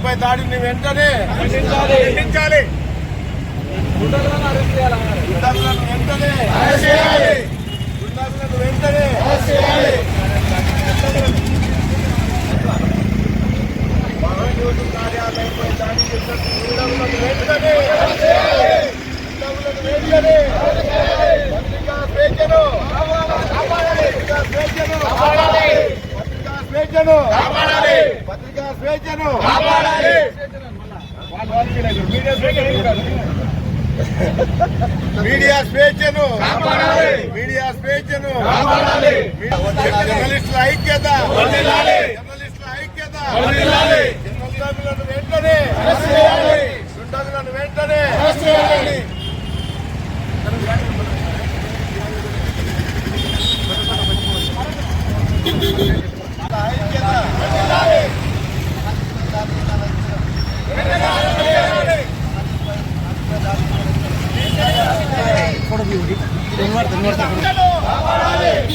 దుండగులను వెంటనే ఖండించాలి. వెంటనే వెంటనే కార్యాలయంపై దాడి వెంటనే దుండగులను వెంటనే పత్రికా స్వేచ్ఛను పత్రికా స్వేచ్ఛను పత్రికా స్వేచ్ఛను స్వేచ్ఛను. మీడియా స్వేచ్ఛను మీడియా స్వేచ్ఛను జర్నలిస్టుల ఐక్యత జర్నలిస్టుల ఐక్యత దుండగులను వెంటనే దుండగులను వెంటనే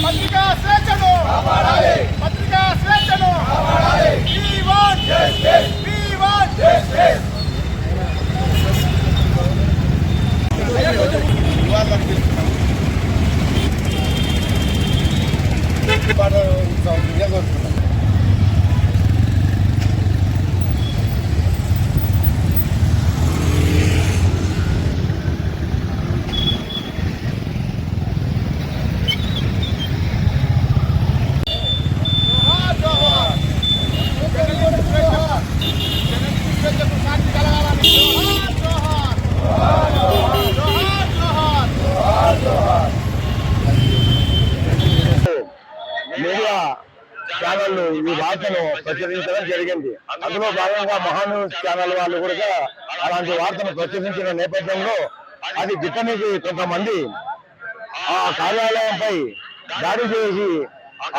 పత్రికా స్వేచ్ఛను పత్రికా స్వేచ్ఛను We ఛానళ్ళు ఈ వార్తను ప్రచురించడం జరిగింది. అందులో భాగంగా మహాన్యూస్ ఛానల్ వాళ్ళు కూడా అలాంటి వార్తను ప్రచురించిన నేపథ్యంలో అది గిట్టనికి కొంతమంది ఆ కార్యాలయంపై దాడి చేసి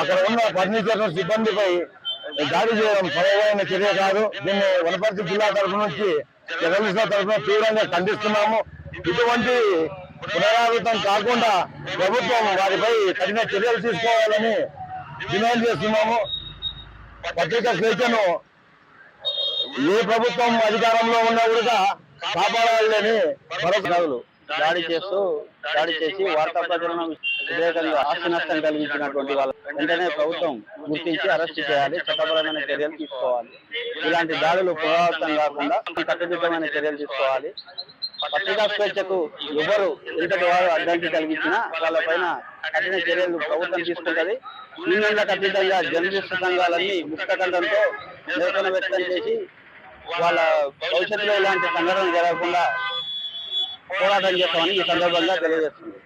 అక్కడ ఉన్న ఫర్నిచర్ సిబ్బందిపై దాడి చేయడం సరైన చర్య కాదు. దీన్ని వనపర్తి జిల్లా తరఫు నుంచి జర్నలిస్టుల తరఫున తీవ్రంగా ఖండిస్తున్నాము. ఇటువంటి పునరావృతం కాకుండా ప్రభుత్వం వారిపై కఠిన చర్యలు తీసుకోవాలని డిమాండ్ చేస్తున్నాము. పత్రికా స్వేచ్ఛను ఏ ప్రభుత్వం అధికారంలో ఉన్నా కూడా కాపాడాలని మరొక దాడి చేస్తూ దాడి చేసి వార్తా ప్రచురణం వ్యతిరేకంగా ఆస్తి నష్టం కలిగించినటువంటి వాళ్ళు వెంటనే ప్రభుత్వం గుర్తించి అరెస్ట్ చేయాలి చట్టపరమైన చర్యలు తీసుకోవాలి. ఇలాంటి దాడులు పునరావృతం కాకుండా కట్టుదిట్టమైన చర్యలు తీసుకోవాలి. పత్రికా స్వేచ్ఛకు ఎవరు ఇంతటి వారు అడ్డంకి కలిగించినా వాళ్ళపైన కఠిన చర్యలు ప్రభుత్వం తీసుకుంటది. యూనియన్లకు అతీతంగా జర్నలిస్టు సంఘాలన్నీ ముక్తకంఠంతో నిరసన వ్యక్తం చేసి వాళ్ళ భవిష్యత్తులో ఇలాంటి సంఘటన జరగకుండా పోరాటం చేస్తామని ఈ సందర్భంగా తెలియజేస్తుంది